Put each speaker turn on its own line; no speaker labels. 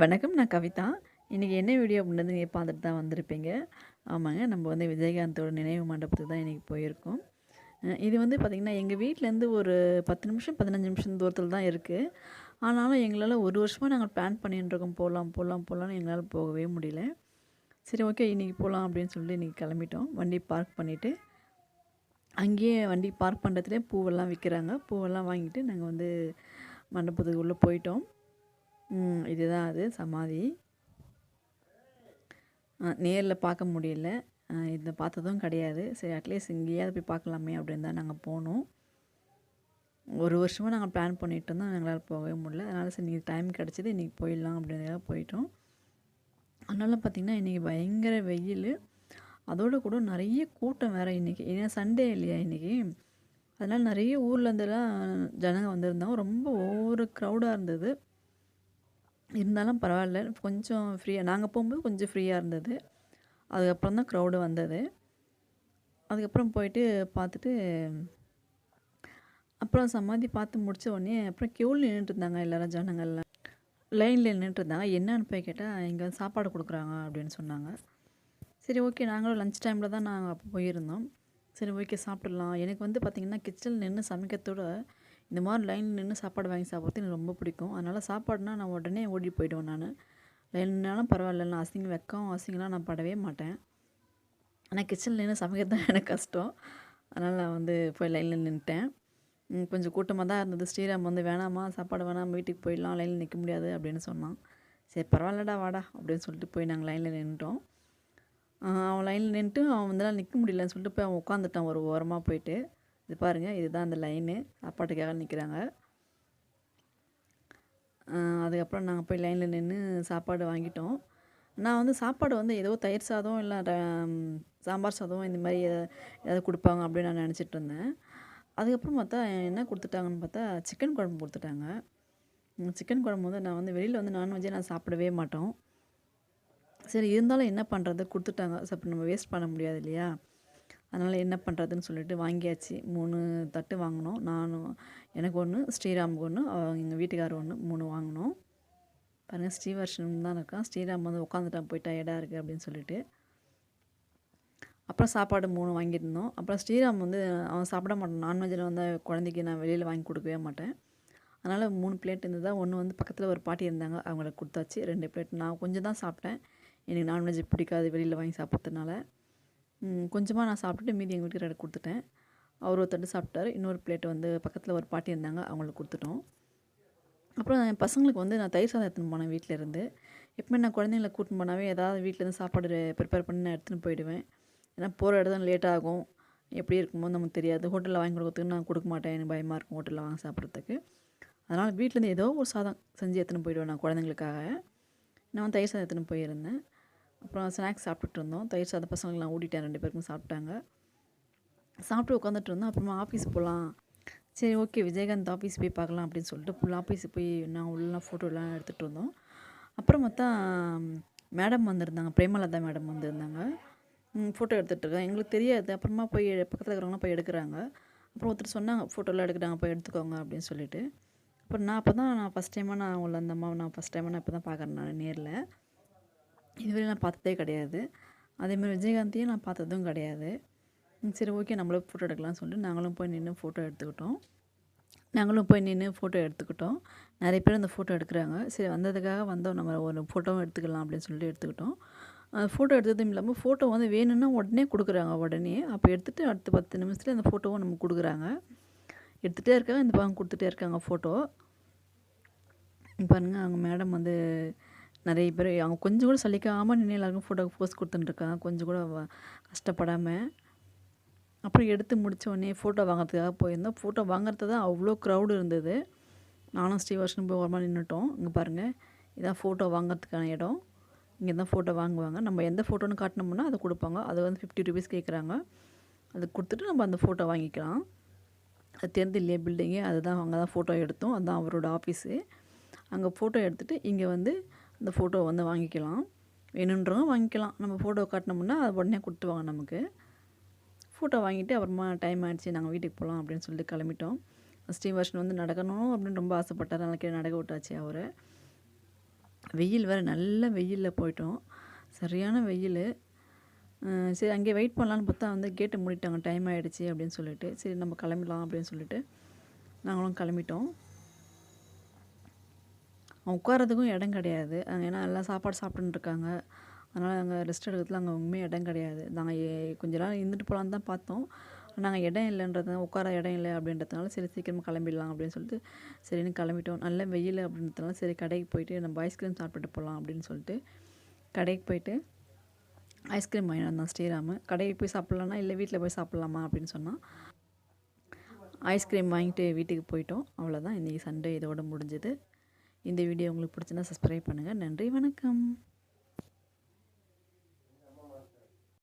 வணக்கம். நான் கவிதா. இன்றைக்கி என்ன வீடியோ அப்படின்றது நீங்கள் பார்த்துட்டு தான் வந்திருப்பீங்க. ஆமாங்க. நம்ம வந்து விஜயகாந்தோட நினைவு மண்டபத்துக்கு தான் இன்றைக்கி போயிருக்கோம். இது வந்து பார்த்திங்கன்னா எங்கள் வீட்டிலேருந்து ஒரு 10 நிமிஷம், 15 நிமிஷம் தூரத்தில் தான் இருக்குது ஆனாலும் எங்களால் ஒரு வருஷமாக நாங்கள் பிளான் பண்ணிட்டுருக்கோம் போகலாம் போகலாம் போகலான்னு எங்களால் போகவே முடியல. சரி ஓகே இன்னைக்கு போகலாம் அப்படின்னு சொல்லிட்டு இன்றைக்கி கிளம்பிட்டோம். வண்டி பார்க் பண்ணிவிட்டு அங்கேயே வண்டி பார்க் பண்ணுறதுலேயே பூவெல்லாம் விற்கிறாங்க பூவெல்லாம் வாங்கிட்டு நாங்கள் வந்து மண்டபத்துக்கு உள்ளே போயிட்டோம். இதுதான் அது சமாதி. நேரில் பார்க்க முடியல. இதை பார்த்ததும் கிடையாது. சரி அட்லீஸ்ட் இங்கேயாவது போய் பார்க்கலாமே அப்படின்னு தான் நாங்கள் போனோம். ஒரு வருஷமாக நாங்கள் பிளான் பண்ணிட்டு இருந்தோம். எங்களால் போகவே முடியல. அதனால் சரி இன்னைக்கு டைம் கிடச்சிது இன்றைக்கி போயிடலாம் அப்படின்றதாக போயிட்டோம். அதனால பார்த்திங்கன்னா இன்றைக்கி பயங்கர வெயில் அதோடு கூட நிறைய கூட்டம் வேறு இன்னைக்கு. ஏன்னா சண்டே இல்லையா இன்னைக்கு. அதனால் நிறைய ஊர்லேருந்துலாம் ஜனங்க வந்திருந்தாங்க. ரொம்ப ஒவ்வொரு க்ரௌடாக இருந்தது. இருந்தாலும் பரவாயில்ல கொஞ்சம் ஃப்ரீயாக நாங்கள் போகும்போது கொஞ்சம் ஃப்ரீயாக இருந்தது. அதுக்கப்புறம் தான் க்ரௌடு வந்தது. அதுக்கப்புறம் போயிட்டு பார்த்துட்டு அப்புறம் சமாதி பார்த்து முடித்த உடனே அப்புறம் க்யூவில் நின்றுட்டு இருந்தாங்க எல்லோரும் ஜனங்கள்லாம். லைனில் நின்றுட்டு இருந்தாங்க. என்னன்னு போய் கேட்டால் இங்கே வந்து சாப்பாடு கொடுக்குறாங்க அப்படின்னு சொன்னாங்க. சரி ஓகே நாங்களும் லஞ்ச் டைமில் தான் நாங்கள் அப்போ போயிருந்தோம். சரி ஓகே சாப்பிட்டுடலாம். எனக்கு வந்து பார்த்திங்கன்னா கிச்சனில் நின்று சமைக்கிறதோட, இந்த மாதிரி லைன் நின்று சாப்பாடு வாங்கி சாப்பிடுறது எனக்கு ரொம்ப பிடிக்கும். அதனால் சாப்பாடுனா நான் உடனே ஓடி போயிடுவேன் நான் லைன்னாலும் பரவாயில்ல நான் அசிங்கம் வெக்கம், அசிங்கம்லாம் நான் படவே மாட்டேன். ஆனால் கிச்சனில் நின்று சமைக்கிறது தான் எனக்கு கஷ்டம். அதனால் நான் வந்து போய் லைனில் நின்றுட்டேன் கொஞ்சம் கூட்டமாக தான் இருந்தது. ஸ்ரீராம் வந்து வேணாமா சாப்பாடு வேணாம் வீட்டுக்கு போயிடலாம். லைனில் நிற்க முடியாது" அப்படின்னு சொன்னான். சரி பரவாயில்லடா வாடா அப்படின்னு சொல்லிட்டு போய் நாங்கள் லைனில் நின்றுட்டோம் அவன் லைனில் நின்றுட்டு அவன் வந்தெல்லாம் நிற்க முடியலன்னு சொல்லிட்டு போய் அவன் உட்காந்துட்டான் ஒரு ஓரமாக போயிட்டு. இது பாருங்கள் இதுதான் அந்த லைனு. சாப்பாட்டுக்காக நிற்கிறாங்க அதுக்கப்புறம் நாங்கள் போய் லைனில் நின்று சாப்பாடு வாங்கிட்டோம். நான் வந்து சாப்பாடு வந்து ஏதோ தயிர் சாதம் இல்லை சாம்பார் சாதம் இந்த மாதிரி ஏதாவது கொடுப்பாங்க அப்படின்னு நான் நினச்சிட்டு இருந்தேன். அதுக்கப்புறம் பார்த்தா என்ன கொடுத்துட்டாங்கன்னு பார்த்தா, சிக்கன் குழம்பு கொடுத்துட்டாங்க சிக்கன் குழம்பு வந்து நான் வந்து வெளியில் வந்து நான்வெஜ்ஜே நான் சாப்பிடவே மாட்டோம். சரி இருந்தாலும் என்ன பண்ணுறது கொடுத்துட்டாங்க சப்போ நம்ம வேஸ்ட் பண்ண முடியாது இல்லையா? அதனால் என்ன பண்ணுறதுன்னு சொல்லிட்டு வாங்கியாச்சு. மூணு தட்டு வாங்கினோம் நானும் எனக்கு ஒன்று ஸ்ரீராமுக்கு ஒன்று எங்கள் வீட்டுக்காரர் ஒன்று மூணு வாங்கினோம் பாருங்கள் ஸ்ரீவர்ஷன் தான் இருக்கான். ஸ்ரீராம் வந்து உட்காந்துட்டான் போயிட்டா இடம் இருக்குது அப்படின்னு சொல்லிட்டு. அப்புறம் சாப்பாடு மூணு வாங்கியிருந்தோம். அப்புறம் ஸ்ரீராம் வந்து அவன் சாப்பிட மாட்டான். நான்வெஜ்ஜில் வந்து குழந்தைக்கு நான் வெளியில் வாங்கி கொடுக்கவே மாட்டேன். அதனால் மூணு பிளேட் இருந்ததா, 1 வந்து பக்கத்தில் ஒரு பாட்டி இருந்தாங்க. அவங்களுக்கு கொடுத்தாச்சு ரெண்டு பிளேட் நான் கொஞ்சம் தான் சாப்பிட்டேன். எனக்கு நான்வெஜ் பிடிக்காது வெளியில் வாங்கி சாப்பிட்றதுனால கொஞ்சமாக நான் சாப்பிட்டுட்டு மீதி எங்கள் வீட்டுக்காரருக்கு கொடுத்துட்டேன் அவர் ஒரு தட்டு சாப்பிட்டாரு. இன்னொரு பிளேட் வந்து பக்கத்தில் ஒரு பாட்டி இருந்தாங்க. அவங்களுக்கு கொடுத்துட்டோம் அப்புறம் என் பசங்களுக்கு வந்து நான் தயிர் சாதம் எடுத்துன்னு போனேன் வீட்டிலேருந்து இருந்து. எப்பவுமே நான் குழந்தைங்கள கூட்டின்னு போனாவே ஏதாவது வீட்டிலேருந்து சாப்பாடு ப்ரிப்பேர் பண்ணி நான் எடுத்துன்னு போயிடுவேன். ஏன்னா போகிற இடத்துல லேட் ஆகும். எப்படி இருக்குமோ நமக்கு தெரியாது. ஹோட்டலில் வாங்கி கொடுக்கறதுக்கு நான் கொடுக்க மாட்டேன். எனக்கு பயமாக இருக்கும் ஹோட்டலில் வாங்கி சாப்பிட்றதுக்கு அதனால் வீட்டிலேருந்து ஏதோ ஒரு சாதம் செஞ்சு எடுத்துன்னு போயிடுவேன் நான் குழந்தைங்களுக்காக. நான் வந்து தயிர் சாதம் எடுத்துன்னு போயிருந்தேன். அப்புறம் ஸ்நாக்ஸ் சாப்பிட்டுட்டு இருந்தோம். தயிர் சாதம் பசங்களுக்கு நான் ஊட்டிட்டேன். 2 பேருக்கும் சாப்பிட்டாங்க. சாப்பிட்டு உட்காந்துட்டு இருந்தோம். அப்புறமா ஆஃபீஸ் போகலாம் சரி ஓகே விஜயகாந்த் ஆஃபீஸ் போய் பார்க்கலாம் அப்படின்னு சொல்லிட்டு ஃபுல் ஆஃபீஸ் போய் நான் உள்ளலாம் ஃபோட்டோலாம் எடுத்துகிட்டு இருந்தோம். அப்புறம் பார்த்தா மேடம் வந்திருந்தாங்க. பிரேமலதா மேடம் வந்திருந்தாங்க. ஃபோட்டோ எடுத்துகிட்டு இருக்கேன் எங்களுக்கு தெரியாது. அப்புறமா போய் பக்கத்தில் இருக்கிறவங்களாம் போய் எடுக்கிறாங்க அப்புறம் ஒருத்தர் சொன்னாங்க ஃபோட்டோலாம் எடுக்கிறாங்க போய் எடுத்துக்கோங்க அப்படின்னு சொல்லிட்டு. அப்புறம் நான் அப்போ தான் நான் ஃபர்ஸ்ட் டைமாக நான் உங்களை அந்த அம்மாவை நான் ஃபர்ஸ்ட் டைமாக நான் இப்போ தான் பார்க்குறேன் நான் நேரில் இதுவரையும் நான் பார்த்ததே கிடையாது. அதேமாதிரி விஜயகாந்தையும் நான் பார்த்ததும் கிடையாது. சரி ஓகே நம்மளும் ஃபோட்டோ எடுக்கலாம்னு சொல்லிட்டு நாங்களும் போய் நின்று ஃபோட்டோ எடுத்துக்கிட்டோம். நாங்களும் போய் நின்று ஃபோட்டோ எடுத்துக்கிட்டோம். நிறைய பேர் அந்த ஃபோட்டோ எடுக்கிறாங்க சரி வந்ததுக்காக வந்தோம் நம்ம ஒரு ஃபோட்டோவும் எடுத்துக்கலாம் அப்படின்னு சொல்லிட்டு எடுத்துக்கிட்டோம். ஃபோட்டோ எடுத்ததும் இல்லாமல் ஃபோட்டோ வந்து வேணும்னா உடனே கொடுக்குறாங்க உடனே. அப்போ எடுத்துகிட்டு அடுத்த பத்து நிமிஷத்தில் அந்த ஃபோட்டோவும் நமக்கு கொடுக்குறாங்க எடுத்துகிட்டே இருக்காங்க. இந்த பக்கம் கொடுத்துட்டே இருக்காங்க ஃபோட்டோ. பாருங்கள் அவங்க மேடம் வந்து நிறைய பேர் அவங்க கொஞ்சம் கூட சலிக்காமல் நின்று எல்லாருக்கும் ஃபோட்டோக்கு போஸ் கொடுத்துட்டுருக்காங்க கொஞ்சம் கூட கஷ்டப்படாமல் அப்புறம் எடுத்து முடித்த உடனே ஃபோட்டோ வாங்குறதுக்காக போயிருந்தோம். ஃபோட்டோ வாங்குறது தான் அவ்வளோ க்ரௌடு இருந்தது. நானும் ஸ்ரீவாஷனும் போய் ஓரமாக நின்றுட்டோம் இங்கே பாருங்கள் இதான் ஃபோட்டோ வாங்குறதுக்கான இடம். இங்கே தான் ஃபோட்டோ வாங்குவாங்க. நம்ம எந்த ஃபோட்டோன்னு காட்டினோம்னா அதை கொடுப்பாங்க அது வந்து ₹50 கேட்குறாங்க. அது கொடுத்துட்டு நம்ம அந்த ஃபோட்டோ வாங்கிக்கலாம். அது தெரியுது இல்லையா பில்டிங்கு. அதுதான் அங்கே தான் ஃபோட்டோ எடுத்தோம். அதுதான் அவரோட ஆஃபீஸு. அங்கே ஃபோட்டோ எடுத்துகிட்டு இங்கே வந்து அந்த ஃபோட்டோ வந்து வாங்கிக்கலாம். வேணுன்றவங்க வாங்கிக்கலாம். நம்ம ஃபோட்டோ காட்டினோம்னா அது உடனே கொடுத்துவாங்க நமக்கு. ஃபோட்டோ வாங்கிட்டு அப்புறமா டைம் ஆகிடுச்சு நாங்கள் வீட்டுக்கு போகலாம் அப்படின்னு சொல்லிட்டு கிளம்பிட்டோம். ஸ்ரீவர்ஷன் வந்து நடக்கணும் அப்படின்னு ரொம்ப ஆசைப்பட்டார் அதனால கீழ நடக்க விட்டாச்சு அவர் வெயில் வேறு நல்ல வெயிலில் போயிட்டோம் சரியான வெயில் சரி அங்கே வெயிட் பண்ணலான்னு பார்த்தா வந்து கேட்டை மூடிட்டாங்க டைம் ஆகிடுச்சி அப்படின்னு சொல்லிட்டு சரி நம்ம கிளம்பிடலாம் அப்படின்னு சொல்லிட்டு நாங்களும் கிளம்பிட்டோம் உட்காரதுக்கும் இடம் கிடையாது. அங்கே ஏன்னா எல்லாம் சாப்பாடு சாப்பிட்டுன்னு இருக்காங்க. அதனால் அங்கே ரெஸ்ட் எடுக்கிறதுல அங்கே உண்மையாக இடம் கிடையாது. நாங்கள் கொஞ்ச நாள் இருந்துட்டு போகலான்னு தான் பார்த்தோம். நாங்கள் இடம் இல்லைன்றது உட்கார இடம் இல்லை அப்படின்றதுனால சரி சீக்கிரமாக கிளம்பிடலாம் அப்படின்னு சொல்லிட்டு சரின்னு கிளம்பிட்டோம். நல்ல வெயில் அப்படின்றதுனால சரி கடைக்கு போயிட்டு நம்ம ஐஸ்கிரீம் சாப்பிட்டுட்டு போகலாம் அப்படின்னு சொல்லிட்டு கடைக்கு போயிட்டு ஐஸ்கிரீம் வாங்கி வந்தான் ஸ்ரீராமு. கடைக்கு போய் சாப்பிட்லான்னா இல்லை வீட்டில் போய் சாப்பிட்லாமா அப்படின்னு சொன்னால் ஐஸ்கிரீம் வாங்கிட்டு வீட்டுக்கு போயிட்டோம். அவ்வளோதான் இன்றைக்கி சண்டே இதோட முடிஞ்சது. இந்த வீடியோ உங்களுக்கு பிடிச்சினா சப்ஸ்கிரைப் பண்ணுங்கள் நன்றி வணக்கம்.